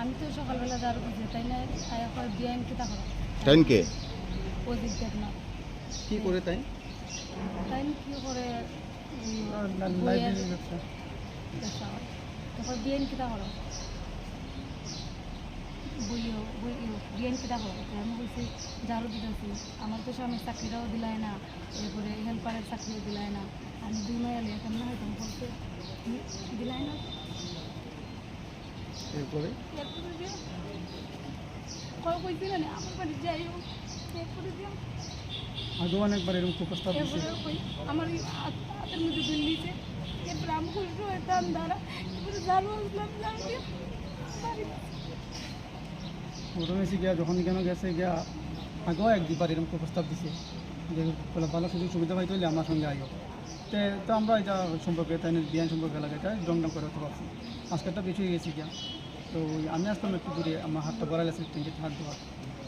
আমি তো সকালবেলা দাঁড়ো দিছি তাই না? আয়া কয় বিয়াইন কিতা করো টাইনকে অজিত দেবনাথ কি করে তাই তাই কি করে? লাইব্রেরি ব্যবসা। ব্যবসা। করে। তারপর বিয়াইন কিতা করো বইও বই বিয়াইন কিতা করো তো আমি বলছি জারু দিতেছি। আমার তো স্বামী চাকরিটাও দিলায় না এরপরে হেল্পারের চাকরিও দিলায় না। আমি দুই মায়া লিয়ে কেমন হইতাম বলতে দিলায় না এরপরে এরপরে যে কয় কইছি না আমার বাড়ি যাই হোক এরপরে আগেও অনেকবার এরকম ওই আমার হাতের মধ্যে হয়েছে গিয়া, যখন কেন গেছে গিয়া, আগেও এক দুবার এরকম প্রস্তাব দিছে যে ভালো সুযোগ সুবিধা পাইতে হলে আমার সঙ্গে আইও। তে, তো আমরা এটা সম্পর্কে, তাই বিয়ান সম্পর্কে লাগে এটা দমদম করে পারছি আজকেরটা বেশি গেছি গিয়া। তো ওই আমি আসলাম একটু দূরে আমার হাতটা বড়াই আছে ট্যাঙ্কিতে হাত দেওয়া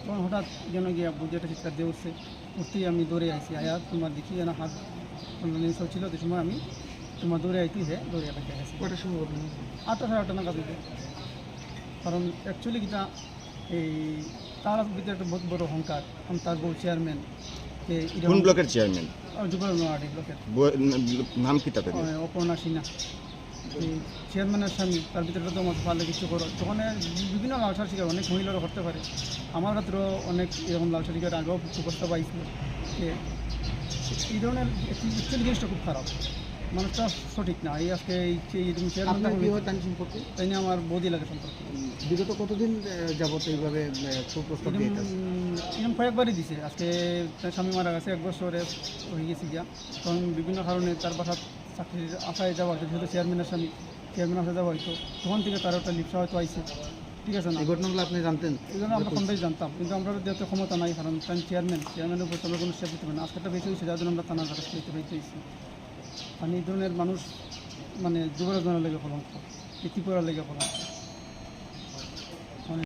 তখন হঠাৎ যেন গিয়া বুঝে একটা চিৎকার দিয়ে উঠছে। উঠতেই আমি দৌড়ে আইছি আয়া তোমার দেখি যেন হাত সব ছিল যে সময় আমি তোমার দৌড়ে আইতেই হে দৌড়ে আইতে গেছি। কটার সময় ঘটনা আটটা সাড়ে আটটা নাগাদ কারণ অ্যাকচুয়ালি কিটা এই তার ভিতরে একটা বহুত বড় অহংকার। কারণ তার বউ চেয়ারম্যান কোন ব্লকের চেয়ারম্যান যুবরাজ ব্লকের। নাম কি তাদের? অপর্ণা সিনহা। চেয়ারম্যানের স্বামী, তার ভিতরে তো মতো পারলে কিছু করো। তখন বিভিন্ন লালসার শিকার অনেক মহিলারা করতে পারে। আমার ক্ষেত্রেও অনেক এরকম লালসার শিকার আগেও করতে পাইছিল। এই ধরনের একটি জিনিসটা খুব খারাপ। মানুষটা সঠিক না। এই আজকে এই যে এরকম চেয়ারম্যান তার সম্পর্কে? তাই নিয়ে আমার বৌদি লাগে সম্পর্কে। বিগত কতদিন যাবত এইভাবে সুপ্রস্তাব এরকম কয়েকবারই দিছে। আজকে তার স্বামী মারা গেছে এক বছরে হয়ে গেছে গিয়া। তখন বিভিন্ন কারণে তার বাসা চাকরির আশায় যাওয়া হয়তো যেহেতু চেয়ারম্যানের স্বামী চেয়ারম্যান আশায় যাওয়া হয়তো তখন থেকে তার একটা লিপসা হয়তো আইছে। ঠিক আছে না? এই ঘটনাগুলো আপনি জানতেন? এই জন্য আমরা কমটাই জানতাম। কিন্তু আমরা যেহেতু ক্ষমতা নাই কারণ চেয়ারম্যান চেয়ারম্যানের উপর আমরা কোনো স্টেপ দিতে পারি না। আজকেটা বেশি হয়েছে যার জন্য আমরা থানার কাছে হইতে হয়েছি মানে এই ধরনের মানুষ মানে যুবরাজ লেগে ফলন ত্রিপুরার লেগে ফলন